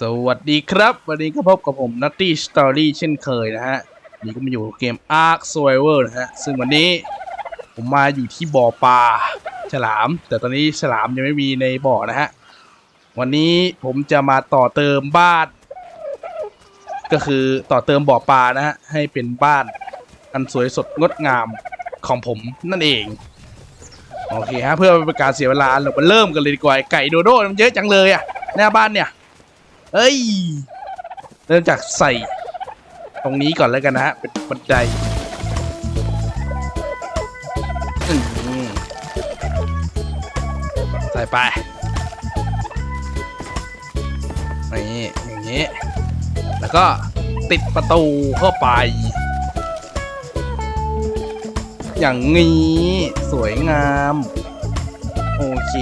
สวัสดีครับ วันนี้ก็พบกับผม Nutty Story เช่นเคยนะฮะนี่ก็มาอยู่เกม Ark Survivor นะฮะ ซึ่งวันนี้ผมมาอยู่ที่บ่อปลาฉลาม แต่ตอนนี้ฉลามยังไม่มีในบ่อนะฮะ วันนี้ผมจะมาต่อเติมบ้าน ก็คือต่อเติมบ่อปลานะฮะ ให้เป็นบ้านอันสวยสดงดงามของผมนั่นเอง โอเคฮะ เพื่อเป็นการเสียเวลาเรามาเริ่มกันเลยดีกว่าไอ้ไก่โดโด้มันเยอะจังเลยอะหน้าบ้านเนี่ย เอ้ย เริ่มจากใส่ ตรงนี้ก่อนแล้วกันนะฮะ เป็นบันไดอืมใส่ไป นี่ อย่างนี้ แล้วก็ติดประตูเข้าไป อย่างนี้ สวยงาม โอเค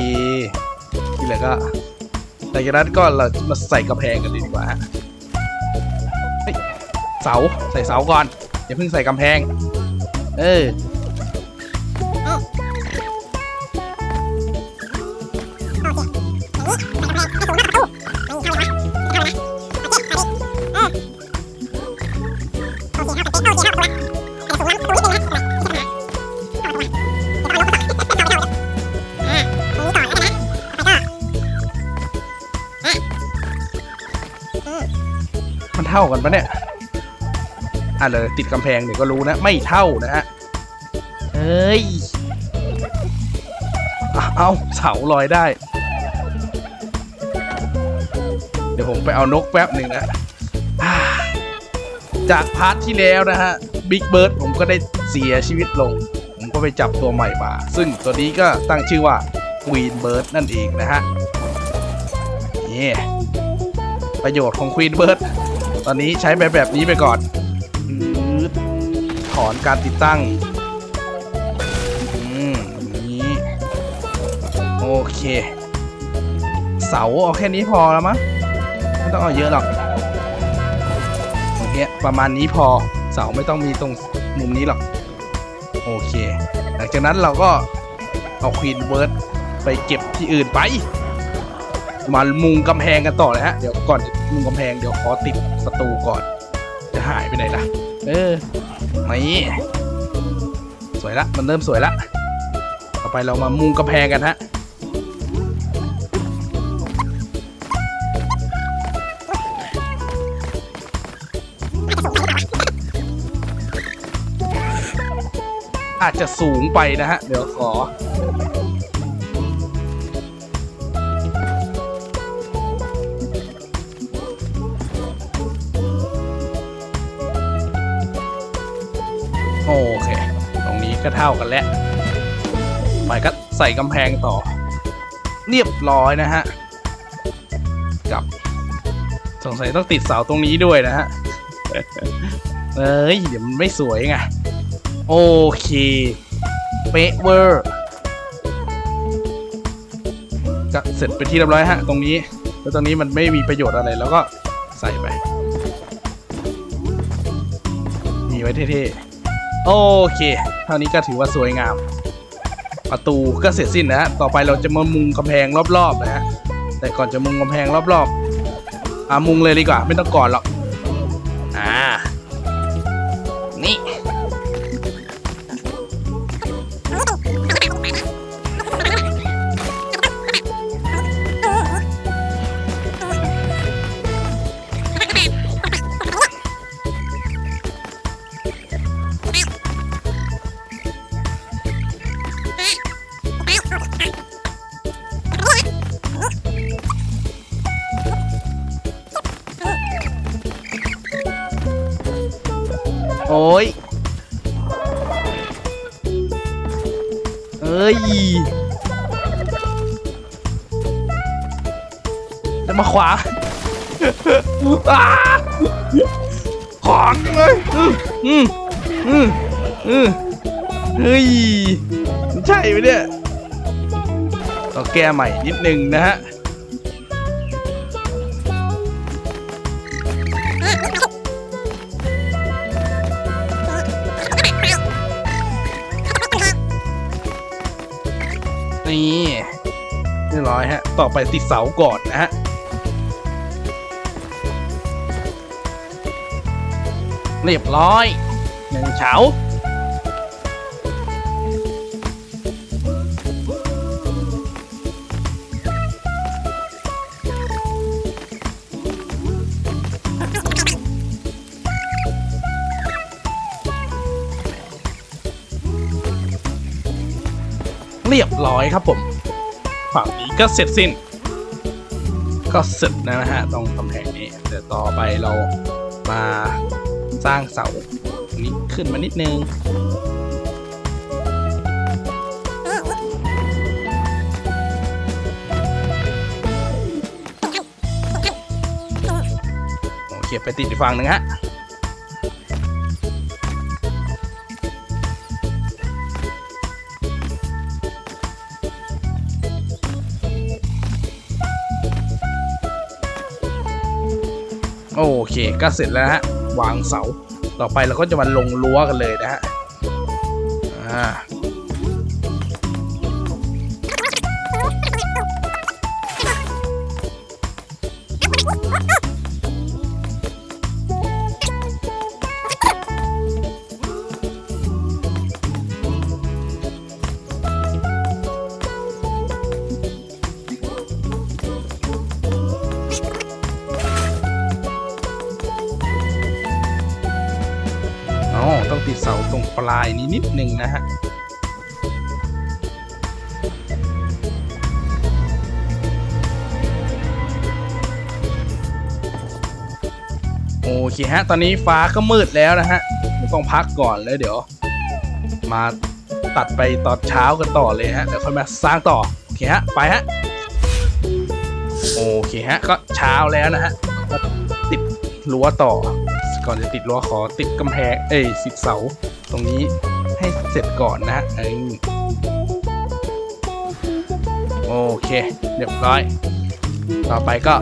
ทีเหลือก็ หลังจากนั้นก็เรามาใส่กระแพงกันเลยดีกว่าฮะเฮ้ยเสาใส่เสาก่อนอย่าเพิ่งใส่กำแพง เออ ท่ากันปะเนี่ยอะเลยติดกำแพงเดี๋ยวก็รู้นะ ไม่เท่านะฮะเอ้ยอะเอาเสาลอยได้ เดี๋ยวผมไปเอานกแป๊บหนึ่งนะอ่าจากพาร์ทที่แล้วนะฮะบิ๊กเบิร์ดผมก็ได้เสียชีวิตลง ผมก็ไปจับตัวใหม่มา ซึ่งตัวนี้ก็ตั้งชื่อว่า Queen Bird นั่นเองนะฮะนี่ประโยชน์ของ Queen Bird ตอนนี้ใช้แบบแบบนี้ไปก่อนอืดถอนการติดตั้งอือย่างนี้โอเค เสาเอาแค่นี้พอแล้วมั้งไม่ต้องเอาเยอะหรอกโอเคประมาณนี้พอเสาไม่ต้องมีตรงมุมนี้หรอกโอเค หลังจากนั้นเราก็เอาควีนเวิร์ดไปเก็บที่อื่นไป มามุงกำแพงกันต่อเลยฮะ เดี๋ยวก่อนมุงกำแพงเดี๋ยวขอติดประตูก่อน จะหายไปไหนล่ะ เออนี่สวยละ มันเริ่มสวยละ ต่อไปเรามามุงกำแพงกันฮะอาจจะสูงไปนะฮะ เดี๋ยวขอ โอเค ตรงนี้ก็เท่ากันแล้วไปก็ใส่กำแพงต่อ เรียบร้อยนะฮะ กับ สงสัยต้องติดเสาตรงนี้ด้วยนะฮะ เอ้ย เดี๋ยวมันไม่สวยไง โอเคเป๊ะเวอร์ก็เสร็จเป็นที่เรียบร้อยฮะ ตรงนี้ แล้วตรงนี้มันไม่มีประโยชน์อะไรแล้วก็ใส่ไป มีไว้เท่ๆ โอเค เท่านี้ก็ถือว่าสวยงาม ประตูก็เสร็จสิ้นนะฮะ ต่อไปเราจะมามุงกำแพงรอบๆนะฮะ แต่ก่อนจะมุงกำแพงรอบๆอ่ามุงเลยดีกว่า ไม่ต้องก่อนหรอก อ่า เอ้ยจะมาขวาอ้าขวางเลยอืมอืมอืมอืมเฮ้ยมันใช่ไหมเนี่ยก็แก้ใหม่นิดนึงนะฮะ ต่อไปติดเสาก่อนนะฮะเรียบร้อยหนึ่งเฉาเรียบร้อยครับผมฝั่งนี้ ก็เสร็จสิ้น ก็เสร็จนะฮะตรงกำแพงนี้เดี๋ยวต่อไปเรามาสร้างเสาตรงนี้ขึ้นมานิดนึงโอเคไปติดอีกฝั่งหนึ่งฮะ เคก็เสร็จแล้วฮะวางเสา ต่อไปเราก็จะมาลงรั้วกันเลยนะฮะอ่าายนี้นิดนึงนะฮะโอเคฮะ ตอนนี้ฟ้าก็มืดแล้วนะฮะต้องพักก่อนแล้วเดี๋ยว มาตัดไปตอนเช้ากันต่อเลยฮะเดี๋ยวค่อยมาสร้างต่อ โอเคฮะ ไปฮะ โอเคฮะ ก็เช้าแล้วนะฮะก็ติดรั้วต่อ ก่อนจะติดรั้วขอติดกำแพง เอ้ยสิดเสา ตรงนี้ให้เสร็จก่อนนะฮะเออโอเค เรียบร้อย ต่อไปก็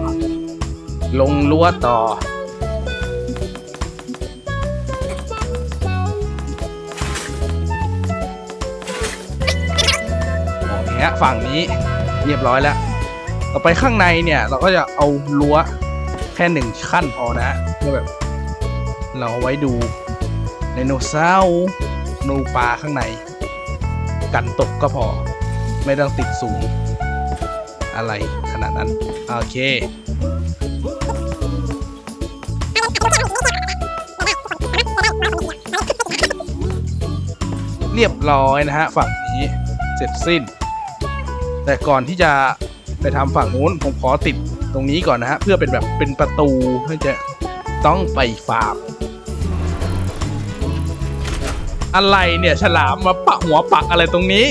ลงรั้วต่อ โอเคฝั่งนี้เรียบร้อยแล้ว ต่อไปข้างในเนี่ย เราก็จะเอารั้วแค่หนึ่งขั้นพอนะเพื่อแบบ เราเอาไว้ดู ไดโนเสาร์นูปลาข้างใน กันตกก็พอ ไม่ต้องติดสูง อะไรขนาดนั้น โอเคเรียบร้อยนะฮะ ฝั่งนี้เสร็จสิ้น แต่ก่อนที่จะไปทำฝั่งนู้นผมขอติดตรงนี้ก่อนนะฮะ เพื่อเป็นแบบเป็นประตูเพื่อจะต้องไปฟาร์ม อะไรเนี่ยฉลามมาปักหัวปักอะไรตรงนี้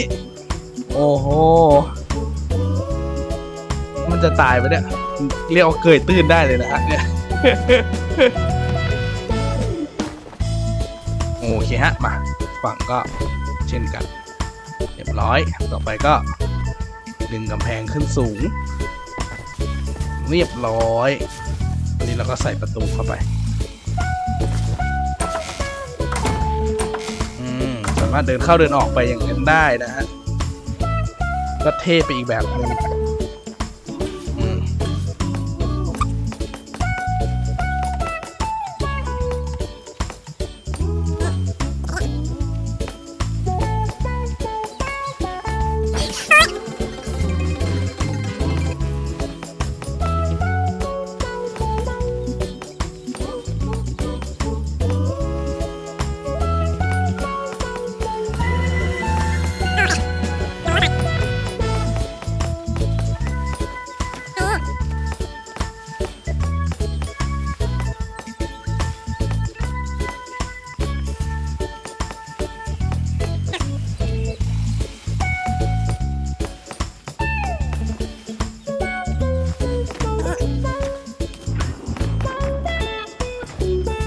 โอ้โห มันจะตายไปเนี่ย เรียกว่าเกยตื้นได้เลยนะฮะเนี่ย โอเคฮะ มาฝั่งก็เช่นกัน เรียบร้อย ต่อไปก็ ดึงกำแพงขึ้นสูง เรียบร้อยอันนี้เราก็ใส่ประตูเข้าไปามารถเดินเข้าเดินออกไปอย่างนั้นได้นะฮะก็เท่ไปอีกแบบนึง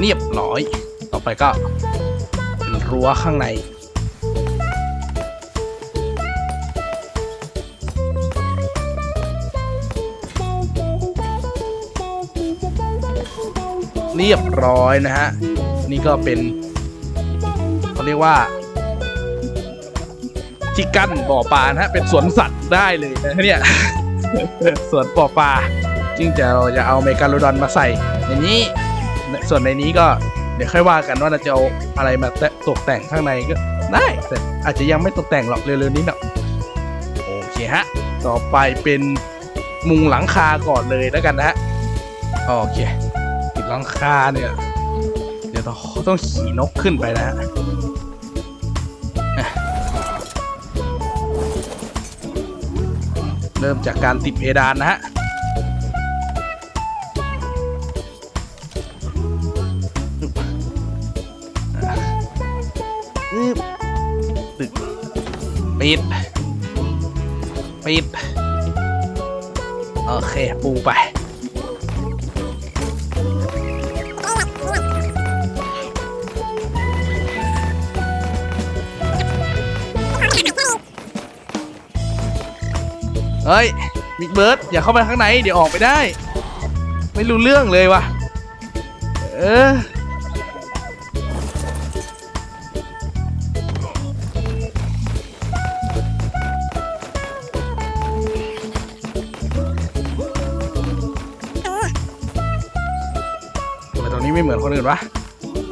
เรียบร้อย ต่อไปก็เป็นรั้วข้างในเรียบร้อยนะฮะ นี่ก็เป็นเขาเรียกว่า ที่กั้นบ่อปลานะฮะ เป็นสวนสัตว์ได้เลยนะเนี่ย สวนบ่อปลาจึงจะเราจะเอาเมกาโลดอนมาใส่ในนี้ ส่วนในนี้ก็เดี๋ยวค่อยว่ากันว่าเราจะเอาอะไรมาแตะตกแต่งข้างในก็ได้แต่อาจจะยังไม่ตกแต่งหรอกเร็วๆนี้เนาะโอเคฮะ ต่อไปเป็นมุงหลังคาก่อนเลยแล้วกันนะฮะโอเคติดหลังคาเนี่ยเดี๋ยวต้องต้องขี่นกขึ้นไปนะฮะอะเริ่มจากการติดเพดานนะฮะ ปิดปิดโอเค ปูไป เฮ้ยบิ๊กเบิร์ดอย่าเข้าไปข้างใน เดี๋ยวออกไปได้ ไม่รู้เรื่องเลยวะเออ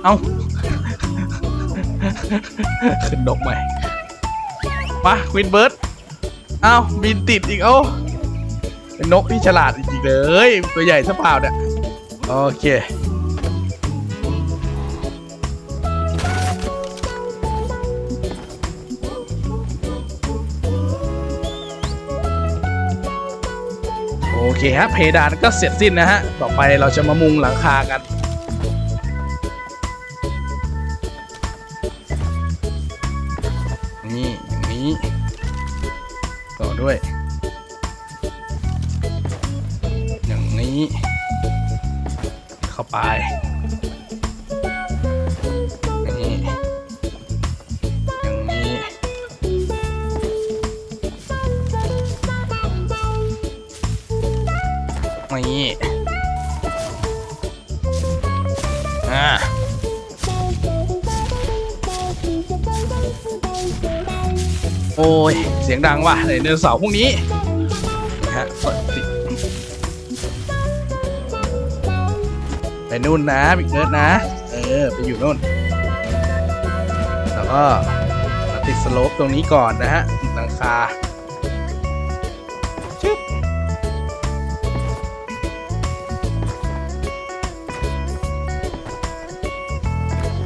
เอ้า ขึ้นดกใหม่ มาควินเบิร์ดเอ้าบินติดอีกเอ้า เป็นนกที่ฉลาดจริงๆเลย ตัวใหญ่ซะเปล่าเนี่ย โอเค โอเคฮะ เพดานก็เสร็จสิ้นนะฮะ ต่อไปเราจะมามุงหลังคากัน โอ้ย เสียงดังว่ะไดโนเสาร์พวกนี้นะฮะเปิดติดไปนู่นนะบิ๊กเนิร์ดนะ เออ ไปอยู่นู่น แล้วก็มาติดสโลปตรงนี้ก่อนนะฮะหลังคาชึบ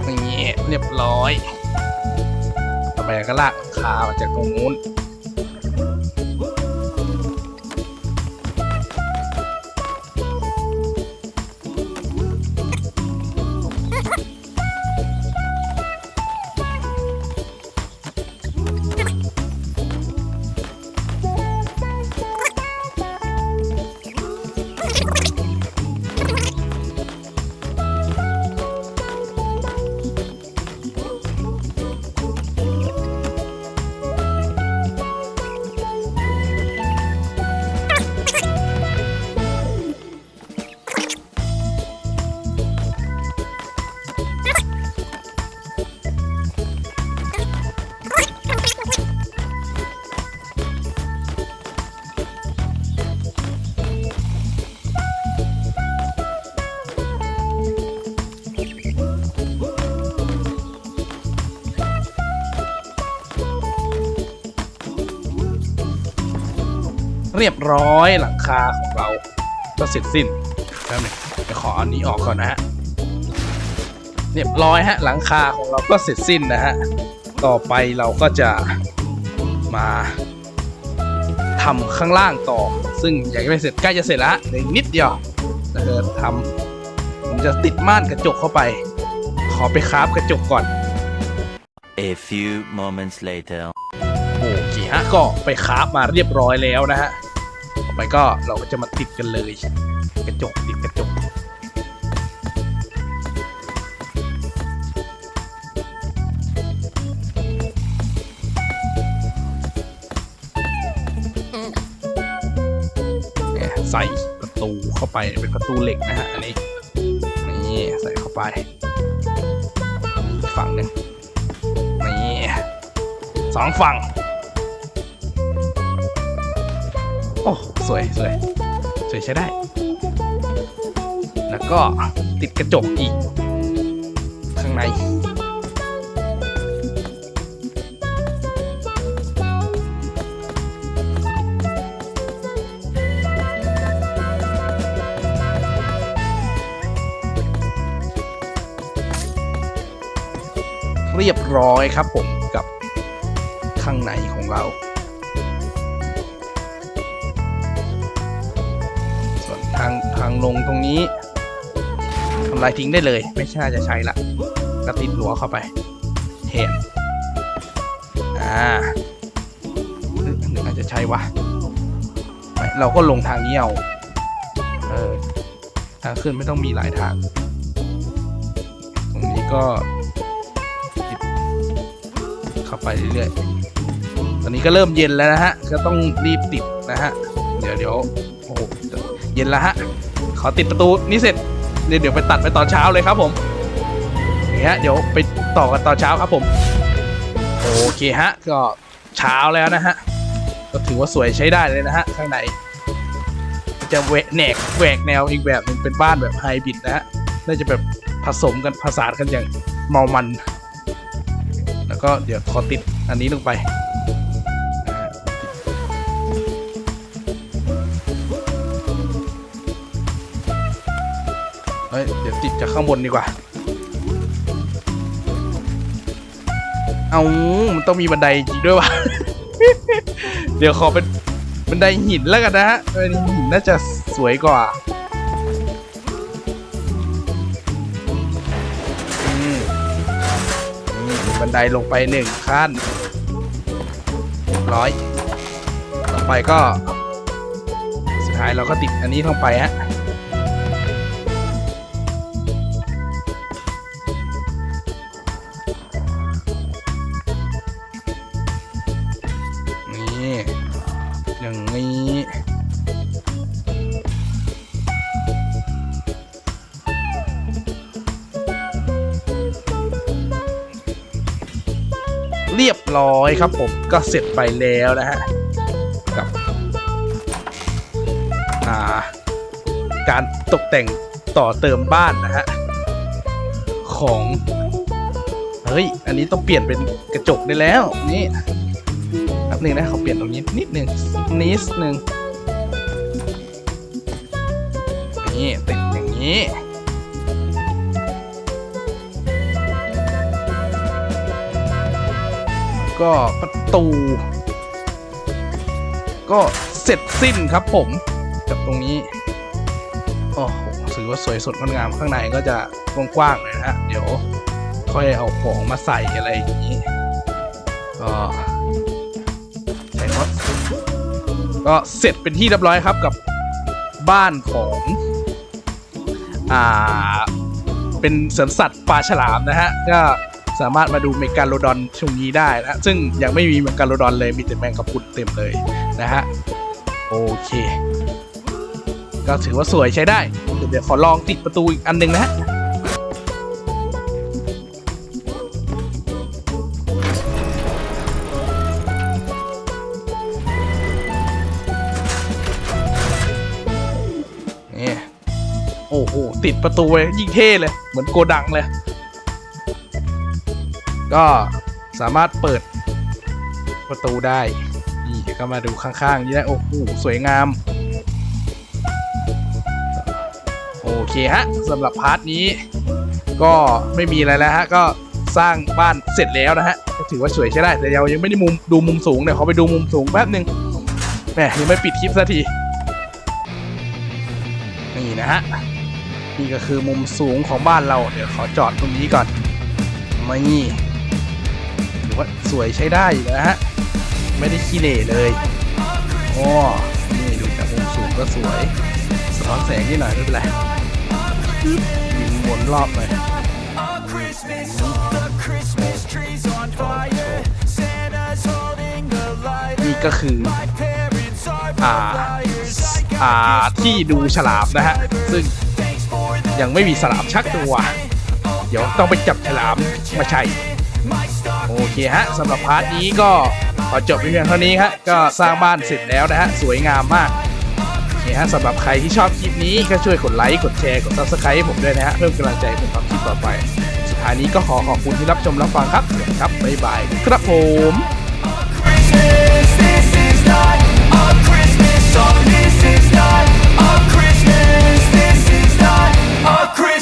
นี่เรียบร้อย ต่อไปก็ลาก ขามาจากตรงนู้น เรียบร้อยหลังคาของเราก็เสร็จสิ้นแล้วเนี่ยจะขออันนี้ออกก่อนนะฮะเรียบร้อยฮะหลังคาของเราก็เสร็จสิ้นนะฮะต่อไปเราก็จะมาทำข้างล่างต่อ ซึ่งยังไม่เสร็จใกล้จะเสร็จแล้วฮะเหลืออีกนิดเดียวถ้าเกิดทำผมจะติดม่านกระจกเข้าไป ขอไปคราฟกระจกก่อน A few moments later. โอเคฮะก็ไปคราฟมาเรียบร้อยแล้วนะฮะ ต่อไปก็เราก็จะมาติดกันเลย กระจกติดกระจกใส่ประตูเข้าไปเป็นประตูเหล็กนะฮะอันนี้นี่ใส่เข้าไปฝั่งหนึ่งนี่สองฝั่ง สวยสวยสวยใช้ได้ แล้วก็ติดกระจกอีก ข้างใน เรียบร้อยครับผมกับข้างในของเราางลงตรงนี้ทำลายทิ้งได้เลย ไม่ใช่จะใช้ละก็ติดรั้วเข้าไปเห็นอ่าหรืออาจจะใช้วะเราก็ลงทางนี้เอาเออทางขึ้นไม่ต้องมีหลายทาง ตรงนี้ก็เข้าไปเรื่อยๆ ตอนนี้ก็เริ่มเย็นแล้วนะฮะ ก็ต้องรีบติดนะฮะ เดี๋ยวเดี๋ยวโอ้โห เย็นแล้วฮะ ขอติดประตูนี้เสร็จเดี๋ยวเดี๋ยวไปตัดไปตอนเช้าเลยครับผมนี่ฮะเดี๋ยวไปต่อกันตอนเช้าครับผม โอเคฮะ ก็เช้าแล้วนะฮะ ก็ถือว่าสวยใช้ได้เลยนะฮะ ข้างใน จะแหวกแหนกแหวกแนวอีกแบบนึงเป็นบ้านแบบไฮบริดนะฮะ น่าจะแบบผสมกันผสานกันอย่างเมามัน แล้วก็เดี๋ยวขอติดอันนี้ลงไป เฮ้ยเดี๋ยวติดจากข้างบนดีกว่า เอามันต้องมีบันไดจริงด้วยวะ เดี๋ยวขอเป็นบันไดหินแล้วกันนะฮะบันไดหินน่าจะสวยกว่าอืมนี่มีบันไดลงไปหนึ่งขั้นร้อย ต่อไปก็ สุดท้ายเราก็ติดอันนี้ลงไปฮะ นี้เรียบร้อยครับผมก็เสร็จไปแล้วนะฮะกับาการตกแต่งต่อเติมบ้านนะฮะของ เฮ้ย อันนี้ต้องเปลี่ยนเป็นกระจกได้แล้วนี่ หนึ่งนะเขาเปลี่ยนตรงนี้นิดหนึ่งนิดหนึ่งนี่ติดอย่างนี้ก็ประตู ก็เสร็จสิ้นครับผมกับตรงนี้โอ้โหถือว่าสวยสดงดงามข้างในก็จะกว้างๆเลยนะฮะเดี๋ยวค่อยเอาของมาใส่อะไรอย่างนี้ก็ ก็เสร็จเป็นที่เรียบร้อยครับกับบ้านของอ่าเป็นสวนสัตว์ปลาฉลามนะฮะก็สามารถมาดูเมกาโลดอนช่วงนี้ได้นะซึ่งยังไม่มีเมกาโลดอนเลยมีแต่แมงกะพรุนเต็มเลยนะฮะโอเค ก็ถือว่าสวยใช้ได้ เดี๋ยวเดี๋ยวขอลองติดประตูอีกอันหนึ่งนะฮะ ติดประตูเลยยิ่งเท่เลย เหมือนโกดังเลย ก็สามารถเปิดประตูได้ นี่เดี๋ยวก็มาดูข้างๆนี่ได้โอ้โหสวยงาม โอเคฮะสำหรับพาร์ทนี้ ก็ไม่มีอะไรแล้วฮะ ก็สร้างบ้านเสร็จแล้วนะฮะถือว่าสวยใช้ได้ แต่เรายังไม่ได้มุมดูมุมสูงเดี๋ยวขอไปดูมุมสูงแป๊บหนึ่งแหมยังไม่ปิดคลิปสักทีนี่นะฮะ นี่ก็คือมุมสูงของบ้านเรา เดี๋ยวขอจอดตรงนี้ก่อนมานี่ถือว่าสวยใช้ได้อยู่นะฮะ ไม่ได้ขี้เหร่เลยโอ้นี่ดูจากมุมสูงก็สวยสะท้อนแสงนิดหน่อยไม่เป็นไรยิงวนรอบหน่อยนี่ก็คือ อ่า อ่า ที่ดูฉลามนะฮะ ซึ่ง ยังไม่มีฉลามชักตัว เดี๋ยวต้องไปจับฉลามมาใช่โอเคฮะสำหรับพาร์ทนี้ก็ขอจบไปเพียงเท่านี้ฮะก็สร้างบ้านเสร็จแล้วนะฮะสวยงามมากโอเคฮะสำหรับใครที่ชอบคลิปนี้ก็ช่วยกดไลค์กดแชร์กด subscribe ผมด้วยนะฮะเพิ่มกำลังใจให้ผมทำคลิปต่อไปสุดสุดท้ายนี้ก็ขอขอบคุณที่รับชมรับฟังครับครับบ๊ายบายครับผม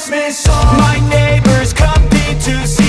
Christmas song. My neighbors come to see.